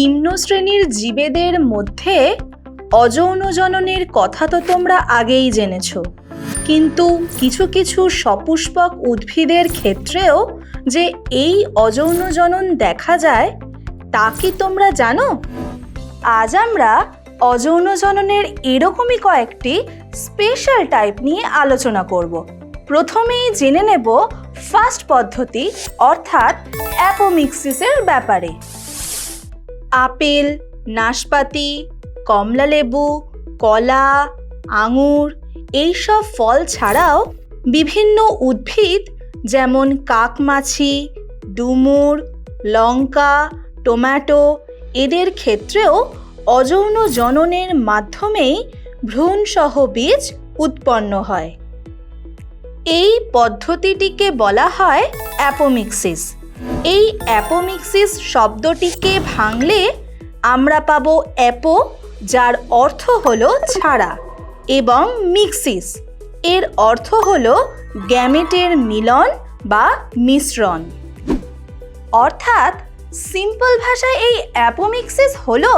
নিম্ন শ্রেণির জীবেদের মধ্যে অযৌন জননের কথা তো তোমরা আগেই জেনেছ। কিন্তু কিছু কিছু সপুষ্পক উদ্ভিদের ক্ষেত্রেও যে এই অযৌন জনন দেখা যায়, তা কি তোমরা জানো? আজ আমরা অযৌন জননের এরকমই কয়েকটি স্পেশাল টাইপ নিয়ে আলোচনা করব। প্রথমেই জেনে নেব ফার্স্ট পদ্ধতি, অর্থাৎ অ্যাপোমিক্সিসের ব্যাপারে। আপেল, নাশপাতি কমলালেবু কলা, আঙুর, এইসব ফল ছাড়াও বিভিন্ন উদ্ভিদ যেমন কাকমাছি, ডুমুর, লঙ্কা টোম্যাটো এদের ক্ষেত্রেও অযৌন জননের মাধ্যমেই ভ্রূণসহ বীজ উৎপন্ন হয়। এই পদ্ধতিটিকে বলা হয় অ্যাপোমিক্সিস। এই অ্যাপোমিক্সিস শব্দটিকে ভাঙলে আমরা পাবো অ্যাপো, যার অর্থ হলো ছাড়া, এবং মিক্সিস। এর অর্থ হলো গ্যামেটের মিলন বা মিশ্রণ। অর্থাৎ সিম্পল ভাষায় এই অ্যাপোমিক্সিস হলো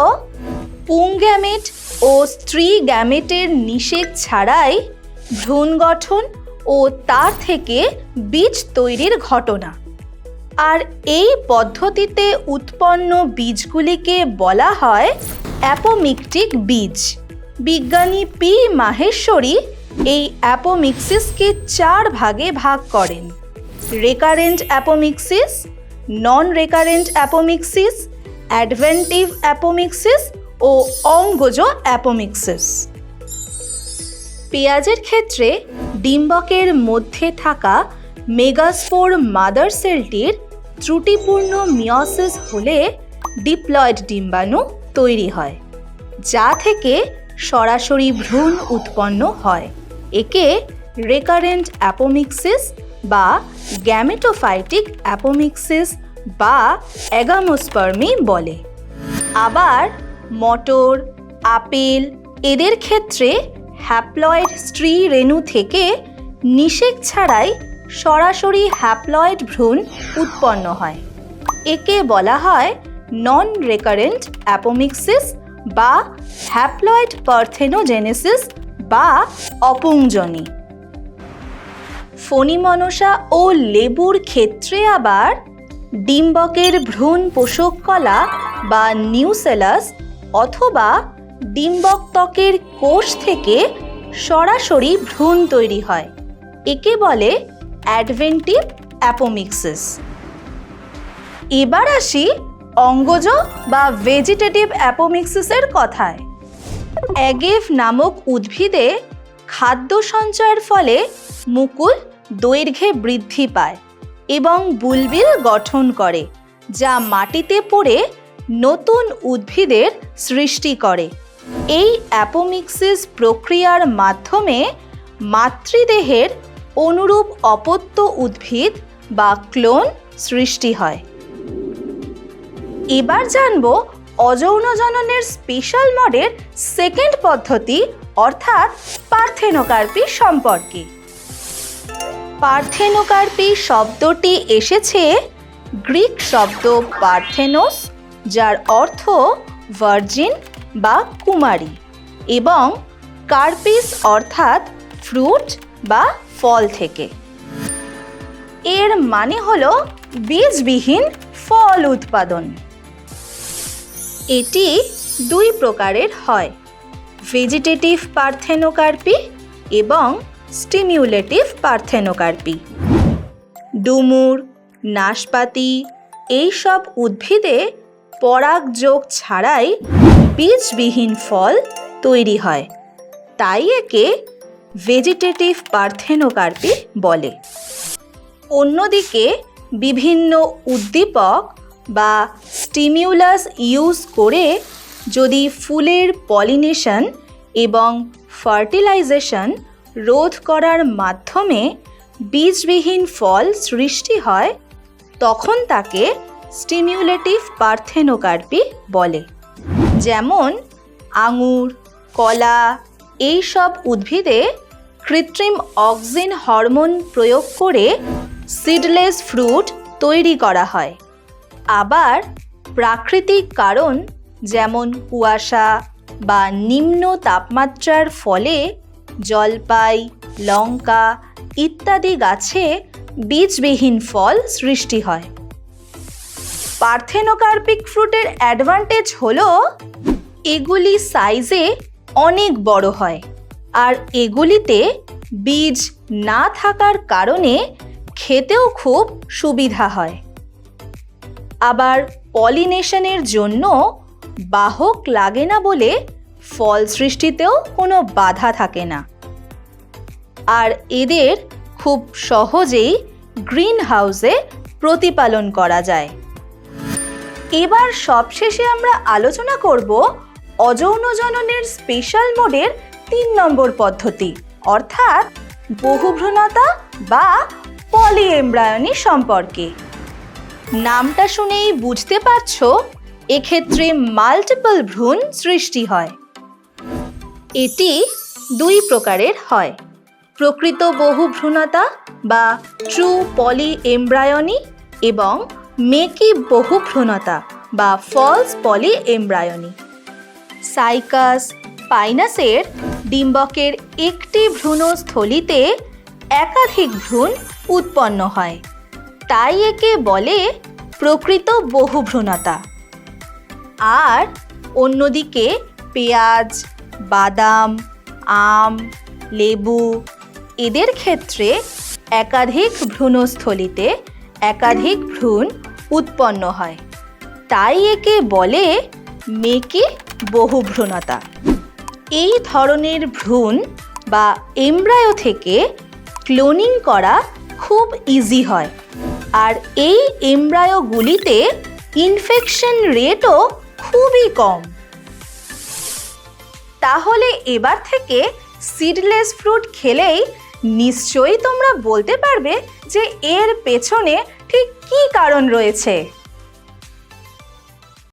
পুংগ্যামেট ও স্ত্রী গ্যামেটের নিষেধ ছাড়াই ভ্রূণ গঠন ও তার থেকে বীজ তৈরির ঘটনা। আর এই পদ্ধতিতে উৎপন্ন বীজগুলিকে বলা হয় অ্যাপোমিকটিক বীজ। বিজ্ঞানী পি মাহেশ্বরী এই অ্যাপোমিক্সিসকে চার ভাগে ভাগ করেন। Recurrent apomixis non recurrent apomixis, adventive apomixis ও অঙ্গজ অ্যাপোমিক্সিস। পেঁয়াজের ক্ষেত্রে ডিম্বকের মধ্যে থাকা মেগাস্পোর মাদার সেলটির ত্রুটিপূর্ণ মিওসিস হলে ডিপ্লয়েড ডিম্বাণু তৈরি হয়, যা থেকে সরাসরি ভ্রূণ উৎপন্ন হয়। একে রেকারেন্ট অ্যাপোমিক্সিস বা গ্যামেটোফাইটিক অ্যাপোমিক্সিস বা অ্যাগামোস্পার্মি বলে। আবার মটর, আপেল এদের ক্ষেত্রে হ্যাপ্লয়েড স্ত্রী রেণু থেকে নিষেক ছাড়াই সরাসরি হ্যাপ্লয়েড ভ্রূণ উৎপন্ন হয়। একে বলা হয় নন রেকারেন্ট অ্যাপোমিক্সিস বা হ্যাপ্লয়েড পার্থেনোজেনেসিস বা অপুংজনী ফণিমনসা ও লেবুর ক্ষেত্রে আবার ডিম্বকের ভ্রূণ পোষক কলা বা নিউসেলাস অথবা ডিম্বক ত্বকের কোষ থেকে সরাসরি ভ্রূণ তৈরি হয়। একে বলে অ্যাডভেন্টিভ অ্যাপোমিক্সিস। এবার আসি অঙ্গজ বা ভেজিটেটিভ অ্যাপোমিক্সিসের কথায়। অ্যাগেভ নামক উদ্ভিদে খাদ্য সঞ্চয়ের ফলে মুকুল দৈর্ঘ্যে বৃদ্ধি পায় এবং বুলবিল গঠন করে, যা মাটিতে পড়ে নতুন উদ্ভিদের সৃষ্টি করে। এই অ্যাপোমিক্সিস প্রক্রিয়ার মাধ্যমে মাতৃদেহের অনুরূপ অপত্য উদ্ভিদ বা ক্লোন সৃষ্টি হয়। এবার জানব অযৌন জননের স্পেশাল মডের সেকেন্ড পদ্ধতি, অর্থাৎ পার্থেনোকার্পি সম্পর্কে। পার্থেনোকার্পি শব্দটি এসেছে গ্রিক শব্দ পার্থেনোস, যার অর্থ ভার্জিন বা কুমারী, এবং কার্পিস অর্থাৎ ফ্রুট বা ফল থেকে। এর মানে হলো বীজবিহীন ফল উৎপাদন। এটি দুই প্রকারের হয় ভেজিটেটিভ পার্থেনোকার্পি এবং স্টিমিউলেটিভ পার্থেনোকার্পি। ডুমুর, নাশপাতি এইসব উদ্ভিদে পরাগযোগ ছাড়াই বীজবিহীন ফল তৈরি হয়। তাই একে ভেজিটেটিভ পার্থেনোকার্পি বলে। অন্যদিকে বিভিন্ন উদ্দীপক বা স্টিমিউলাস ইউজ করে যদি ফুলের পলিনেশন এবং ফার্টিলাইজেশন রোধ করার মাধ্যমে বীজবিহীন ফল সৃষ্টি হয়, তখন তাকে স্টিমিউলেটিভ পার্থেনোকার্পি বলে। যেমন আঙুর, কলা এই সব উদ্ভিদে কৃত্রিম অক্সিন হরমোন প্রয়োগ করে সিডলেস ফ্রুট তৈরি করা হয়। আবার প্রাকৃতিক কারণ যেমন কুয়াশা বা নিম্ন তাপমাত্রার ফলে জলপাই, লঙ্কা ইত্যাদি গাছে বীজবিহীন ফল সৃষ্টি হয়। পার্থেনোকার্পিক ফ্রুটের অ্যাডভান্টেজ হলো এগুলি সাইজে অনেক বড় হয়। আর এগুলিতে বীজ না থাকার কারণে খেতেও খুব সুবিধা হয়। আবার পলিনেশনের জন্য বাহক লাগে না বলে ফল সৃষ্টিতেও কোনো বাধা থাকে না। আর এদের খুব সহজেই গ্রিন হাউসে প্রতিপালন করা যায়। এবার সবশেষে আমরা আলোচনা করব অযৌন জননের স্পেশাল মোডের তিন নম্বর পদ্ধতি, অর্থাৎ বহুভ্রূণতা বা পলিএমব্রায়নি সম্পর্কে। নামটা শুনেই বুঝতে পারছ, এক্ষেত্রে মাল্টিপল ভ্রূণ সৃষ্টি হয়। এটি দুই প্রকারের হয়। প্রকৃত বহুভ্রূণতা বা ট্রু পলি এমব্রায়নি এবং মেকি বহুভ্রূণতা বা ফলস পলি এমব্রায়নি সাইকাস পাইনাসের ডিম্বকের একটি ভ্রূণস্থলিতে একাধিক ভ্রূণ উৎপন্ন হয়। তাই একে বলে প্রকৃত বহুভ্রূণতা। আর অন্যদিকে পেঁয়াজ, বাদাম, আম, লেবু এদের ক্ষেত্রে একাধিক ভ্রূণস্থলিতে একাধিক ভ্রূণ উৎপন্ন হয়। তাই একে বলে মেকি বহুভ্রূণতা। এই ধরনের ভ্রূণ বা এমব্রায়ো থেকে ক্লোনিং করা খুব ইজি হয়। আর এই এমব্রায়োগুলিতে ইনফেকশন রেটও খুবই কম। তাহলে এবার থেকে সিডলেস ফ্রুট খেলেই নিশ্চয়ই তোমরা বলতে পারবে যে এর পেছনে ঠিক কী কারণ রয়েছে।